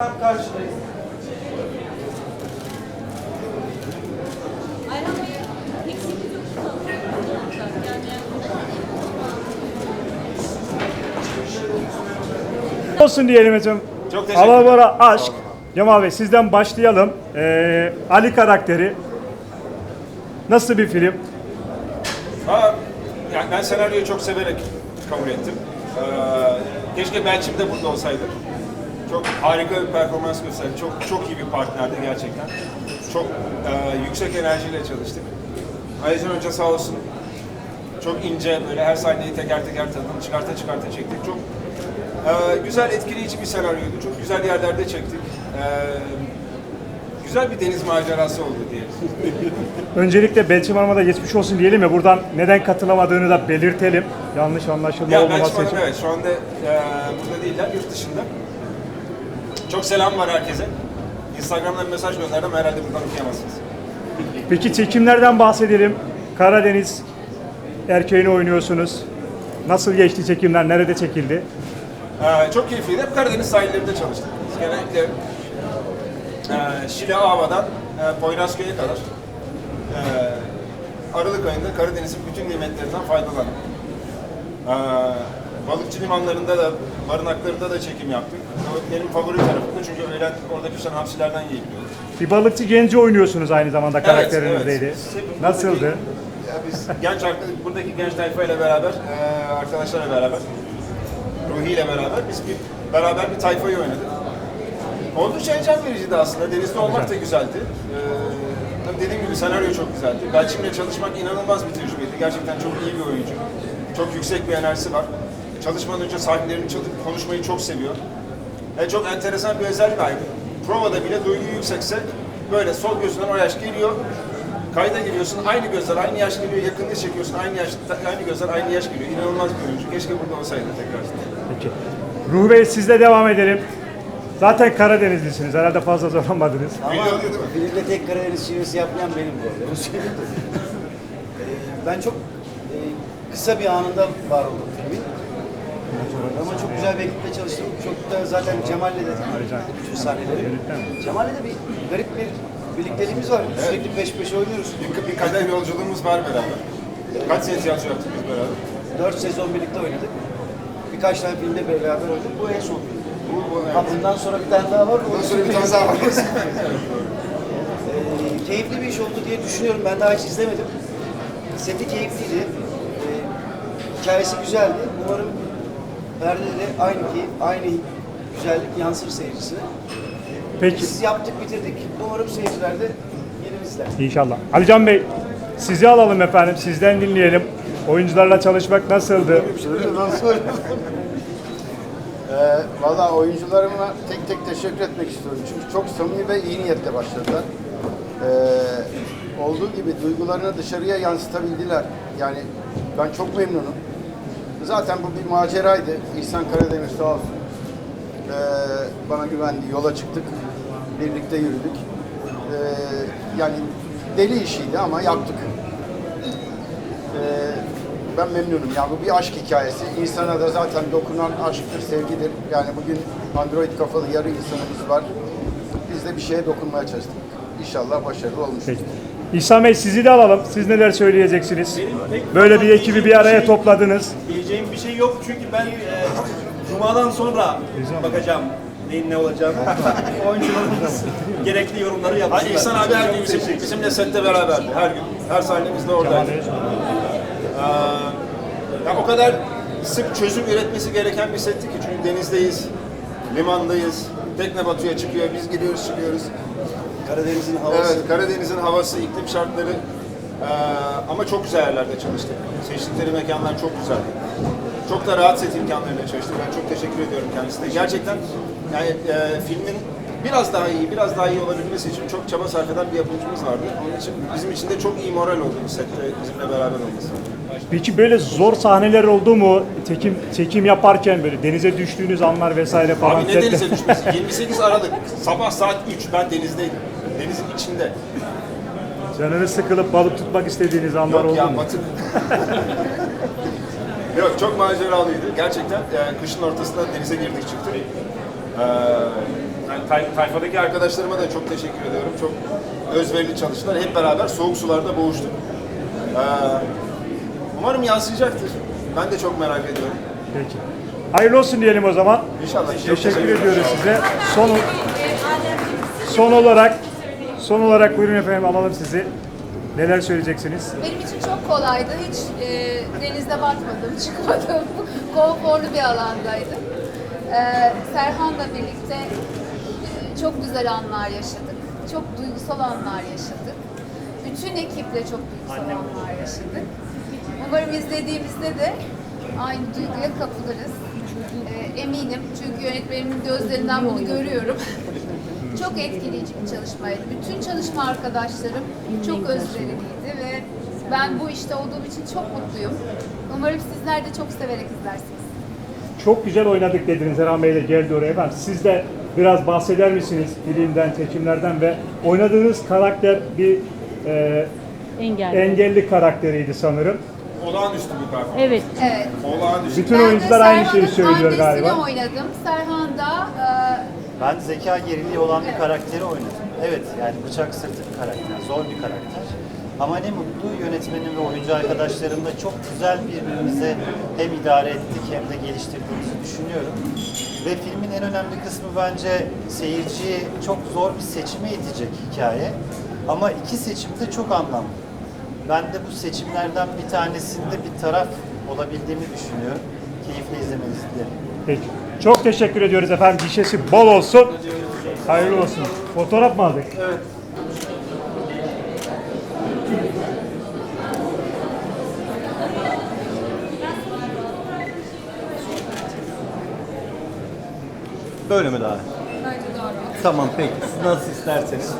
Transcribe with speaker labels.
Speaker 1: Tam karşıdayız.
Speaker 2: Olsun diyelim efendim.
Speaker 3: Çok teşekkür
Speaker 2: Alabora Aşk. Cemal Bey sizden başlayalım. Ee, Ali karakteri. Nasıl bir film?
Speaker 3: Ha, yani ben senaryoyu çok severek kabul ettim. Ee, keşke Belçim de burada olsaydı. Çok harika bir performans gösterdi. Çok çok iyi bir partnerdi gerçekten. Çok e, yüksek enerjiyle çalıştık. Aycan Hoca sağ olsun. Çok ince böyle her sahneyi teker teker tadını çıkarta çıkarta çektik. Çok e, güzel etkileyici bir senaryoydu. Çok güzel yerlerde çektik. E, güzel bir deniz macerası oldu diyelim.
Speaker 2: Öncelikle Belçim Hanım'a da geçmiş olsun diyelim ya buradan neden katılamadığını da belirtelim. Yanlış anlaşılma
Speaker 3: Ya
Speaker 2: olmaması için.
Speaker 3: Evet şu anda e, burada değiller, yurt dışında. Çok selam var herkese. Instagram'dan mesaj gönderdim, herhalde buradan okuyamazsınız.
Speaker 2: Peki çekimlerden bahsedelim. Karadeniz erkeğini oynuyorsunuz. Nasıl geçti çekimler? Nerede çekildi?
Speaker 3: E, çok keyifliydi. Hep Karadeniz sahillerinde çalıştık. Biz genellikle e, Şile Ava'dan e, Poyrazköy'e kadar e, Aralık ayında Karadeniz'in bütün nimetlerinden faydalandık. E, balıkçı limanlarında da, barınaklarında da çekim yaptık. Benim favori tarafımdı çünkü öğlen orada pişen hamsilerden yiyebiliyorduk.
Speaker 2: Bir balıkçı genci oynuyorsunuz aynı zamanda karakterinizdeydi.
Speaker 3: Evet, evet.
Speaker 2: Nasıldı?
Speaker 3: Ya biz genç buradaki genç tayfa ile beraber, e, arkadaşlarla beraber, Ruhi ile beraber biz bir beraber bir tayfayı oynadık. Oldukça heyecan vericiydi aslında. Denizde olmak da güzeldi. Ee, tabii dediğim gibi senaryo çok güzeldi. Belçim'le çalışmak inanılmaz bir tecrübeydi. Gerçekten çok iyi bir oyuncu. Çok yüksek bir enerjisi var. Çalışmadan önce sahiplerini çalıp konuşmayı çok seviyor. E, çok enteresan bir özellik var. Provada bile duygu yüksekse böyle sol gözünden o yaş geliyor. Kayda giriyorsun aynı gözler aynı yaş geliyor. Yakınlığı çekiyorsun aynı yaş aynı gözler aynı yaş geliyor. İnanılmaz bir oyuncu. Keşke burada olsaydı tekrar.
Speaker 2: Peki. Ruh Bey sizle devam edelim. Zaten Karadenizlisiniz. Herhalde fazla zorlanmadınız.
Speaker 4: Ama filmde tek Karadeniz şivesi yapmayan benim bu arada. Ee, ben çok e, kısa bir anında var oldum. Ama çok güzel bir ekiple çalıştım. Çok da zaten Cemal'le de bütün sahneleri. Cemal'le de bir garip bir birlikteliğimiz var. Sürekli peş peşe oynuyoruz.
Speaker 3: Bir, bir kader yolculuğumuz var beraber. Kaç sene tiyatro yaptık biz beraber?
Speaker 4: Dört sezon birlikte oynadık. Birkaç tane filmde beraber oynadık. Bu en son film.
Speaker 3: Bu, bu,
Speaker 4: bundan sonra bir tane daha var.
Speaker 3: Bundan sonra bir tane daha var.
Speaker 4: Ee, keyifli bir iş oldu diye düşünüyorum. Ben daha hiç izlemedim. Seti keyifliydi. Ee, hikayesi güzeldi. Umarım perdede de aynı keyif, aynı güzellik yansır seyircisine.
Speaker 2: Peki.
Speaker 4: Biz yaptık, bitirdik. Umarım seyirciler de yeni izler.
Speaker 2: İnşallah. Alican Bey sizi alalım efendim. Sizden dinleyelim. Oyuncularla çalışmak nasıldı?
Speaker 5: Nasıl? Ee, Valla oyuncularıma tek tek teşekkür etmek istiyorum. Çünkü çok samimi ve iyi niyetle başladılar. Ee, olduğu gibi duygularını dışarıya yansıtabildiler. Yani ben çok memnunum. Zaten bu bir maceraydı. İhsan Karademir sağ olsun. Ee, bana güvendi. Yola çıktık. Birlikte yürüdük. Ee, yani deli işiydi ama yaptık. Ee, ben memnunum. Ya bu bir aşk hikayesi. İnsana da zaten dokunan aşktır, sevgidir. Yani bugün android kafalı yarı insanımız var. Biz de bir şeye dokunmaya çalıştık. İnşallah başarılı olmuşuz.
Speaker 2: Peki. İhsan Bey sizi de alalım. Siz neler söyleyeceksiniz?
Speaker 1: Benim pek
Speaker 2: Böyle bir ekibi bir araya
Speaker 1: şey-
Speaker 2: topladınız.
Speaker 1: Diyeceğim bir şey yok çünkü ben e, Cuma'dan sonra bakacağım neyin ne olacağını. Oyuncularımız gerekli yorumları yapsınlar.
Speaker 3: İhsan abi her gün bizim, bizimle sette beraberdi. Her gün. Her sahnemizde oradaydı. Ee, ya o kadar sık çözüm üretmesi gereken bir setti ki. Çünkü denizdeyiz, limandayız. Tekne batıya çıkıyor, biz gidiyoruz çıkıyoruz.
Speaker 4: Karadeniz'in havası.
Speaker 3: Evet, Karadeniz'in havası, iklim şartları ee, ama çok güzel yerlerde çalıştık. Seçtikleri mekanlar çok güzeldi. Çok da rahat set imkanlarıyla çalıştık. Ben çok teşekkür ediyorum kendisine. Gerçekten yani e, filmin biraz daha iyi, biraz daha iyi olabilmesi için çok çaba sarf eden bir yapımcımız vardı. Onun için bizim için de çok iyi moral oldu bu sette bizimle beraber olması.
Speaker 2: Peki böyle zor sahneler oldu mu? Çekim çekim yaparken böyle denize düştüğünüz anlar vesaire falan.
Speaker 3: Abi ne
Speaker 2: sette-
Speaker 3: denize düşmesi? 28 Aralık sabah saat 3 ben denizdeydim. Denizin içinde.
Speaker 2: Canınız sıkılıp balık tutmak istediğiniz anlar
Speaker 3: Yok
Speaker 2: oldu
Speaker 3: ya
Speaker 2: mu?
Speaker 3: batık. Yok çok maceralıydı. Gerçekten yani kışın ortasında denize girdik çıktık. Ee, Yani tay- tayfadaki arkadaşlarıma da çok teşekkür ediyorum. Çok özverili çalıştılar. Hep beraber soğuk sularda boğuştuk. Ee, umarım yansıyacaktır. Ben de çok merak ediyorum.
Speaker 2: Peki. Hayırlı olsun diyelim o zaman.
Speaker 3: İnşallah.
Speaker 2: Teşekkür ediyoruz size. Son son olarak son olarak buyurun efendim alalım sizi. Neler söyleyeceksiniz?
Speaker 6: Benim için çok kolaydı. Hiç e, denizde batmadım, çıkmadım. Konforlu bir alandaydım. E, Serhan'la birlikte e, çok güzel anlar yaşadık. Çok duygusal anlar yaşadık. Bütün ekiple çok duygusal anlar yaşadık. Umarım izlediğimizde de aynı duyguya kapılırız. E, eminim çünkü yönetmenimin gözlerinden bunu görüyorum. Çok etkileyici bir çalışmaydı. Bütün çalışma arkadaşlarım çok özveriliydi ve ben bu işte olduğum için çok mutluyum. Umarım sizler de çok severek izlersiniz.
Speaker 2: Çok güzel oynadık dediniz Erhan Bey de geldi oraya. Ben siz de biraz bahseder misiniz filmden, seçimlerden ve oynadığınız karakter bir e,
Speaker 7: Engel.
Speaker 2: engelli karakteriydi sanırım.
Speaker 3: Olağanüstü bir performans.
Speaker 7: Evet.
Speaker 6: Evet.
Speaker 3: Olağanüstü.
Speaker 2: Bütün
Speaker 6: Ben de
Speaker 2: oyuncular aynı şeyi
Speaker 6: Serhan'ın
Speaker 2: söylüyor
Speaker 6: annesini
Speaker 2: galiba.
Speaker 6: oynadım. Serhan da e,
Speaker 8: Ben zeka geriliği olan bir karakteri oynadım. Evet yani bıçak sırtı bir karakter, zor bir karakter. Ama ne mutlu yönetmenim ve oyuncu arkadaşlarımla çok güzel birbirimize hem idare ettik hem de geliştirdiğimizi düşünüyorum. Ve filmin en önemli kısmı bence seyirciyi çok zor bir seçime itecek hikaye. Ama iki seçim de çok anlamlı. Ben de bu seçimlerden bir tanesinde bir taraf olabildiğimi düşünüyorum. Keyifle izlemenizi dilerim.
Speaker 2: Peki. Çok teşekkür ediyoruz efendim. Gişesi bol olsun. Hayırlı olsun. Fotoğraf mı aldık? Evet.
Speaker 9: Böyle mi daha? Tamam peki. Siz nasıl isterseniz.